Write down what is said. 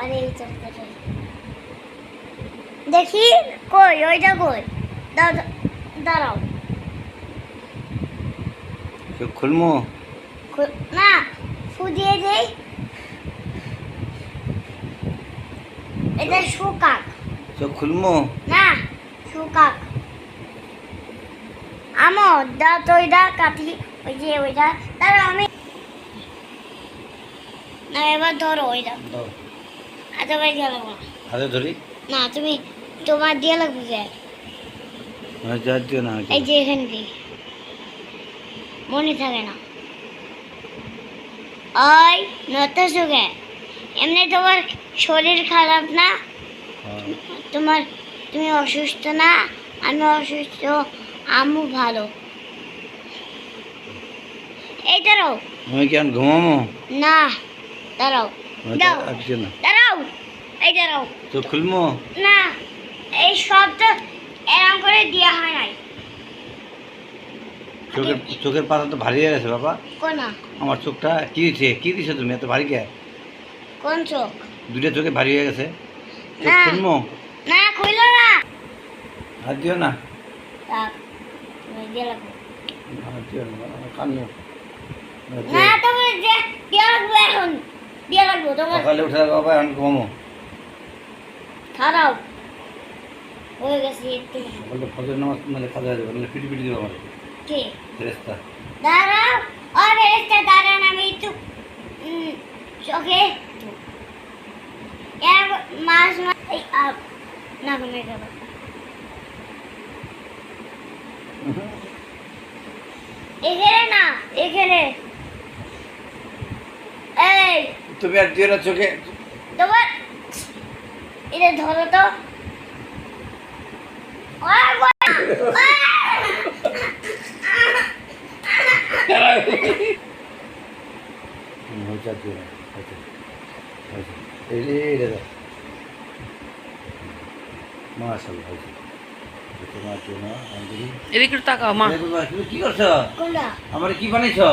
আরে এই চোখটা দেখি। কই ওইটা কই? দাঁড়াও। খুলমো? না ফু দিয়ে দেই। এটা শুকাক। চোখ খুলমো? না শুকাক। আমো দা তো ওইটা কাটি ওই যে ওইটা। দাঁড়াও আমি না এবার ধরো ওইটা। আচ্ছা ভাই দিয়ে লাগবো হাতে ধরি? না তুমি তোমার লাগবে কে যা দিও না এই যে এখান দিয়ে। মনে থাকে না। ওই সুখে। এমনি তোমার শরীর খারাপ না? হ্যাঁ। তোমার তুমি অসুস্থ না? আমি অসুস্থ আমু ভালো। এই দাঁড়াও। আমি কি ঘুমামো না দাঁড়াও। না? দাঁড়াও এই দাঁড়াও চোখ খুলমো। না এই শব্দ এরকম করে দেওয়া হয় নাই। চোখের চোখের পাতা তো ভারী হয়ে গেছে বাবা। কোনা? আমার চোখটা কি দিছে কি দিছে তুমি? এত ভারী কে? কোন চোখ? দুটো চোখে ভারী হয়ে গেছে। চোখ খুলমো। না কইল না। হাত দিও না। হাত দিও না আমার না যে দিয়ে লাগবে এখন। দিয়ে লাগবে তোমার সকালে উঠে বাবা এখন ঘুমামো খারাপ। হয়ে গেছে একটু সকালে ফজর নামাজ মানে খাওয়া যাবে নাহলে পিটি পিটি দেবো আমার কি? ফেরেস্তা দাঁড়াও। ও বেরেস্তা দাঁড়ান আমি একটু চোখে এর মাছ মাছ না কমে গেল এখানে না এখানে। এই। তুমি আর দিও চোখে। তোমার এটা ধরো তো। কি করছ? আমার কি বানাইছো?